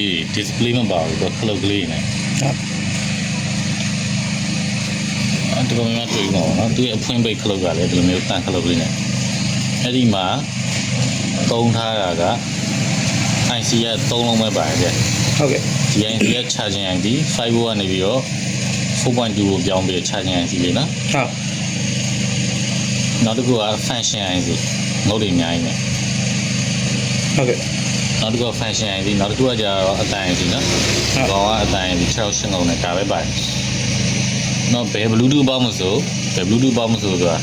ဒီ display မပါဘူးတော့ခလုတ်ကလေးနဲ့ဟုတ်အဲ့ဒီကောင်ကတွေ့မှာပေါ့နော်သူရဲ့အဖွင့်ပိတ်ခလုတ်ကလည်းဒီလိုမျိုးတန်ခလုတ်လေးနဲ့အဲ့ဒီမှာသုံးထားတာက IC က3လုံးပဲပါတယ်ဗျဟုတ်ကဲ့ဒီ IC က charging IC 5 volt ကနေပြီးတော့4.2ကိုပြောင်းပြီး charging IC လေးနော်ဟုတ်နောက်တစ်ခုက function IC ငုတ်တွေအများကြီးနဲ့ဟုတ်ကဲ့ နောက်တစ်ခုက function IC နောက်တစ်ခုကကျတော့အတန် IC နော်ဟုတ်ကောင်ကအတန် IC 6ရှင်းကုန်နဲ့ဒါပဲပါတယ်နော်ဘယ် bluetooth ပေါက်မဆိုဘယ် bluetooth ပေါက်မဆိုဆိုတာ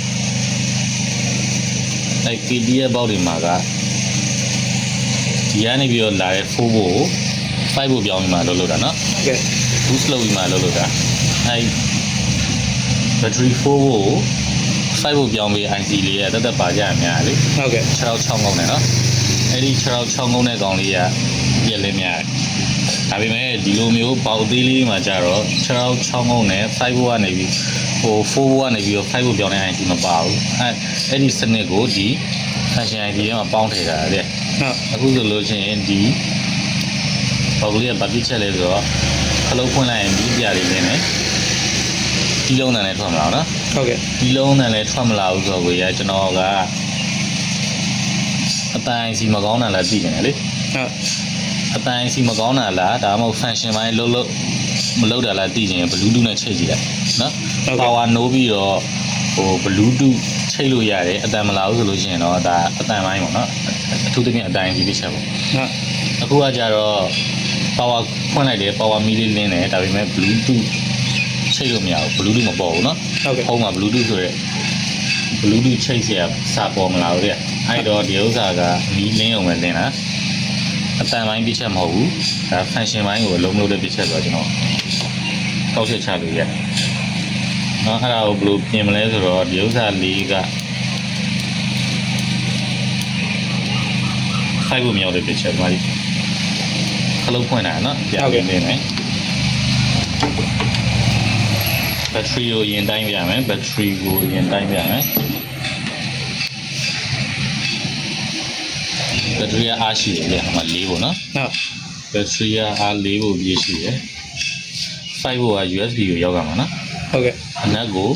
အဲ KDA ပေါက်တွေမှာကဒီကနေပြီးတော့လာတဲ့4ဖို့ကို5ဖို့ပြောင်းပြီးမှလုပ်လို့တာနော်ဟုတ်ကဲ့ boost လုပ်ပြီးမှလုပ်လို့တာအဲ battery 4ဖို့ကို5ဖို့ပြောင်းပြီး IC လေးရတက်တက်ပါကြရများလေဟုတ်ကဲ့6တော့6ငုံနဲ့နော် အဲ့ဒီ6တော့6ငုံတဲ့ကောင်လေးကပြက်လေးများတယ်ဒါပေမဲ့ဒီလိုမျိုးပေါက်သေးလေးမှာကြတော့6တော့6ငုံနဲ့5ဘိုးကနေပြီးဟို4ဘိုးကနေပြီးတော့5ဘိုးပြောင်းတဲ့ IC မပါဘူးအဲအဲ့ဒီစနစ်ကိုဒီ function ID ထဲမှာပေါင်းထည့်တာတဲ့ဟုတ်အခုဆိုလို့ရှိရင်ဒီပေါက်ကလေးကဘာဖြစ်ချက်လဲဆိုတော့ခလုတ်ဖွင့်လိုက်ရင်ဒီပြလေးလေးနဲ့ဒီလုံးနဲ့လည်းထွက်မလာဘူးနော်ဟုတ်ကဲ့ဒီလုံးနဲ့လည်းထွက်မလာဘူးဆိုတော့ကိုရကျွန်တော်က အတန်စီမကောင်းတာလည်းသိနေတယ်လေဟုတ်အတန်စီမကောင်းတာလားဒါမှမဟုတ် function ပိုင်းလုံးလုံးမလုံးတာလားသိနေရင် bluetooth နဲ့ချိန်ကြည့်လိုက်နော် power နိုးပြီးတော့ဟို bluetooth ချိတ်လို့ရတယ်အတန်မလာဘူးဆိုလို့ရှိရင်တော့ဒါအတန်ပိုင်းပေါ့နော်အထူးသဖြင့်အတန်စီဖြစ်ချက်ပေါ့ဟုတ်အခုကကြတော့ power ဖွင့်လိုက်တယ် power မီလေးလင်းတယ်ဒါပေမဲ့ bluetooth ချိတ်လို့မရဘူး bluetooth မပေါ်ဘူးနော်ဟုတ်ကဲ့ဖုန်းမှာ bluetooth ဆိုရဲ bluetooth ချိတ်เสียစာပေါ်မလာဘူးတဲ့အဲ့တော့ဒီဥစ္စာကမီးလင်းအောင်ပဲလင်းတာအတန်ပိုင်းပြချက်မဟုတ်ဘူးဒါ function ပိုင်းကိုအလုံးမလို့တဲ့ပြချက်ဆိုတော့ကျွန်တော်ကောက်ချက်ချလို့ရတယ်နော်အဲ့ဒါကိုဘယ်လိုပြင်မလဲဆိုတော့ဒီဥစ္စာလေးကဖိုက်ဖို့မရောက်တဲ့ပြချက်ဒီမှာဒီခလုတ်ဖွင့်တာနော်ပြပြနေတယ် ဘက်ထရီကိုရင်တိုင်းပြမယ်ဘက်ထရီကိုရင်တိုင်းပြမယ် ဘက်ထရီကအားရှိတယ်လေဟိုမှာ၄ဖို့နော်ဟုတ်ဘက်ထရီကအား၄ဖို့ပြည့်ရှိတယ်5ဖို့က USB ကိုရောက်ကြမှာနော်ဟုတ်ကဲ့အနက်ကို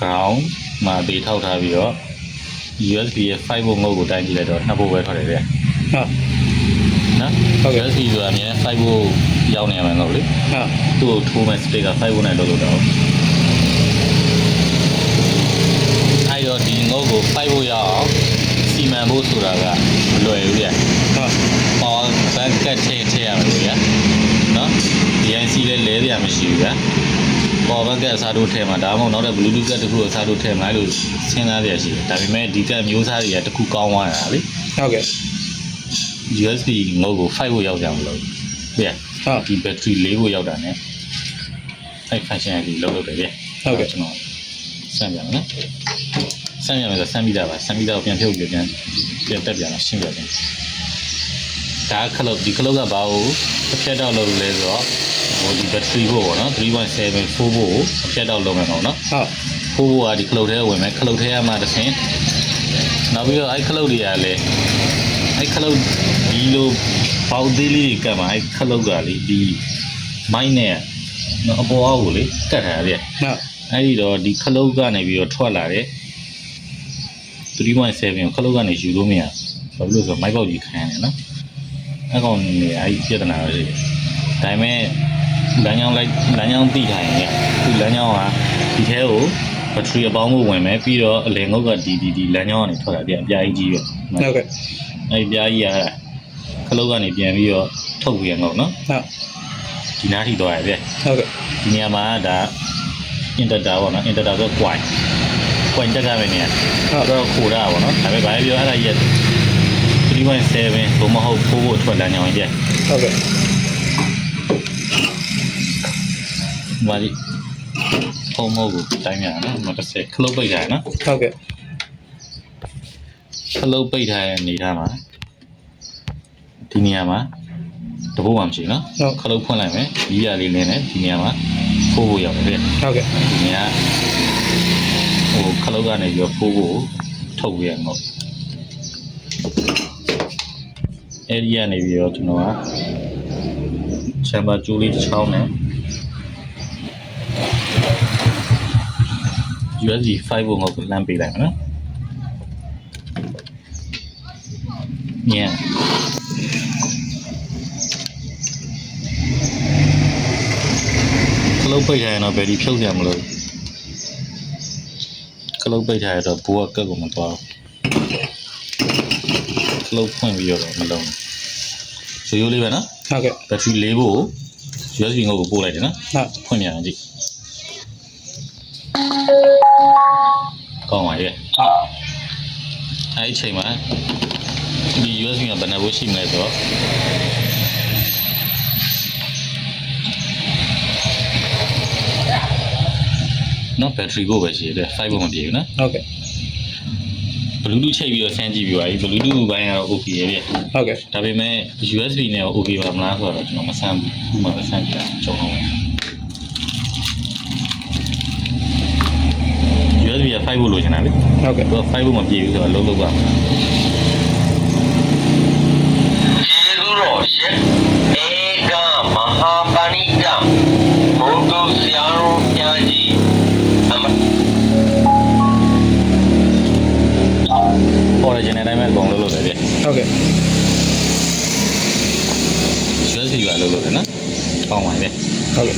ground မှာပေးထောက်ထားပြီးတော့ USB ရဲ့5ဖို့ငုတ်ကိုတိုင်းကြည့်လိုက်တော့နှစ်ဖို့ပဲထွက်တယ်လေဟုတ်နော်ဟုတ်ကဲ့ USB ဆိုတာအမြဲ5ဖို့ရောက်နေရမှာငုတ်လေဟုတ်သူ့ကိုထိုးမဲ့ stick က5ဖို့နဲ့လုပ်လို့တော့အဲ့တော့ဒီငုတ်ကို5ဖို့ရအောင်စီ မံဖို့ဆိုတာကမလွယ်ဘူးဗျဟုတ် power bank ကထည့်ထည့်ရမယ်ဗျာနော် DNC လည်းလဲရမရှိဘူးဗျာ power bank ကအစားထိုးထည့်မှာဒါမှမဟုတ်နောက်တဲ့ bluetooth ကတစ်ခုအစားထိုးထည့်မှာလို့စဉ်းစားရရှိတယ်ဒါပေမဲ့ဒီကမျိုးစားတွေကတစ်ခုကောင်းသွားတာလေဟုတ်ကဲ့ USB ငုတ်ကို5ဖို့ရောက်ကြမလို့ဗျာဟုတ်ဒီ battery ၄ဖို့ရောက်တာ ਨੇ အဲ့ function ကြီးလောက်လုပ်တယ်ဗျဟုတ်ကဲ့ကျွန်တော်စမ်းပြမယ်နော် စမ်းပြမယ်ဆိုစမ်းပြီးသားပါစမ်းပြီးသားကိုပြန်ဖြုတ်ပြီးပြန်ပြန်တက်ပြန်လာရှင်းပြတယ်ဒါခလုတ်ဒီခလုတ်ကဘာကိုအဖြတ်တော့လုပ်လို့လဲဆိုတော့ဟိုဒီ battery ဖို့ပေါ့နော်3.7 4ဖို့ကိုအဖြတ်တော့လုပ်မယ်ပေါ့နော်ဟုတ်ဖိုးဖို့ကဒီခလုတ်ထဲဝင်မယ်ခလုတ်ထဲကမှတစ်ဆင်းနောက်ပြီးတော့အဲ့ခလုတ်တွေကလည်းအဲ့ခလုတ်ဒီလိုပေါက်သေးလေးတွေကပ်မှာအဲ့ခလုတ်ကလေဒီမိုင်းနဲ့နော်အပေါ်အောက်ကိုလေကတ်ထားရတယ်ဟုတ်အဲ့ဒီတော့ဒီခလုတ်ကနေပြီးတော့ထွက်လာတဲ့ 3.7ကိုခလုတ်ကနေယူလို့မရဘူးဘာလို့လဲဆိုတော့မိုက်ပေါက်ကြီးခံရတယ်နော်အဲ့ကောင်နေအဲ့ဒီပြဿနာတွေဒါပေမဲ့လမ်းကြောင်းလိုက်လမ်းကြောင်းတိထားရင်လေဒီလမ်းကြောင်းကဒီထဲကိုဘက်ထရီအပေါင်းကိုဝင်မယ်ပြီးတော့အလင်ငုတ်ကဒီဒီဒီလမ်းကြောင်းကနေထွက်လာပြန်အပြားကြီးကြီးပဲဟုတ်ကဲ့အဲ့ဒီအပြားကြီးကခလုတ်ကနေပြန်ပြီးတော့ထုတ်ပြန်တော့နော်ဟုတ်ဒီနားထိတော့ရပြဟုတ်ကဲ့ဒီနေရာမှာဒါ integer ပေါ့နော် integer ဆို point point တက်ကြမယ်နေရာဟုတ်တော့ခိုတာပေါ့နော်ဒါပေမဲ့ဘာပဲပြောအဲ့ဒါကြီးက3.7ဘုံမဟုတ်4ဖို့ထွက်လမ်းကြောင်းကြီးဟုတ်ကဲ့မာကြီးဖုံးမို့ကိုတိုင်းရနော်မတစ်ဆက်ခလုတ်ပိတ်ထားရနော်ဟုတ်ကဲ့ခလုတ်ပိတ်ထားတဲ့အနေထားမှာဒီနေရာမှာတဘိုးမှမရှိနော်ဟုတ်ခလုတ်ဖွင့်လိုက်မယ်ဒီရလေးလင်းနေဒီနေရာမှာ4ဖို့ရောက်တယ်ပြဟုတ်ကဲ့ဒီနေရာ ဟိုခလုတ်ကနေပြီးတော့4ဖို့ထုတ်ပြရမှာအဲ့ဒီကနေပြီးတော့ကျွန်တော်က chamber ကျိုးလေးတစ်ချောင်းနဲ့ USB 5ဘုံကိုလမ်းပေးလိုက်မယ်နော်ညံကလုတ်ပိတ်ထားရင်တော့ဘယ်ဒီဖြုတ်ရမလို့ ကလုတ်ပိတ်ထားရတော့ဘိုးကကက်ကိုမသွားဘူးကလုတ်ဖွင့်ပြီးတော့မလုံးဘူးရိုးရိုးလေးပဲနော်ဟုတ်ကဲ့ဘက်ထရီလေးဖို့ USB ငုတ်ကိုပို့လိုက်တယ်နော်ဟုတ်ဖွင့်ပြန်ကြည့်ကောင်းပါရဲ့ဟုတ်အဲ့ဒီအချိန်မှာဒီ USB ကဘယ်နှဘိုးရှိမလဲဆိုတော့ နော်ဘက်ထရီကိုပဲရှိတယ်5ဘုံမပြေဘူးနော်ဟုတ်ကဲ့ Bluetooth ချိတ်ပြီးတော့ဆန်းကြည့်ပြီးပါပြီ Bluetooth ဘိုင်းကတော့ okay ရဲ့ဗျဟုတ်ကဲ့ဒါပေမဲ့ USB နဲ့ရော okay ပါမလားဆိုတော့ကျွန်တော်မဆန်းဘူးခုမှပဲဆန်းကြည့်တာကြုံအောင် USB က5ဘုံလိုချင်တာလေဟုတ်ကဲ့သူက5ဘုံမပြေဘူးဆိုတော့လုံးလုံးပါ အကုန်လုံးလုပ်တယ်ဗျဟုတ်ကဲ့ USB ကလုံးလုံးတယ်နော်ကောင်းပါပြီဟုတ်ကဲ့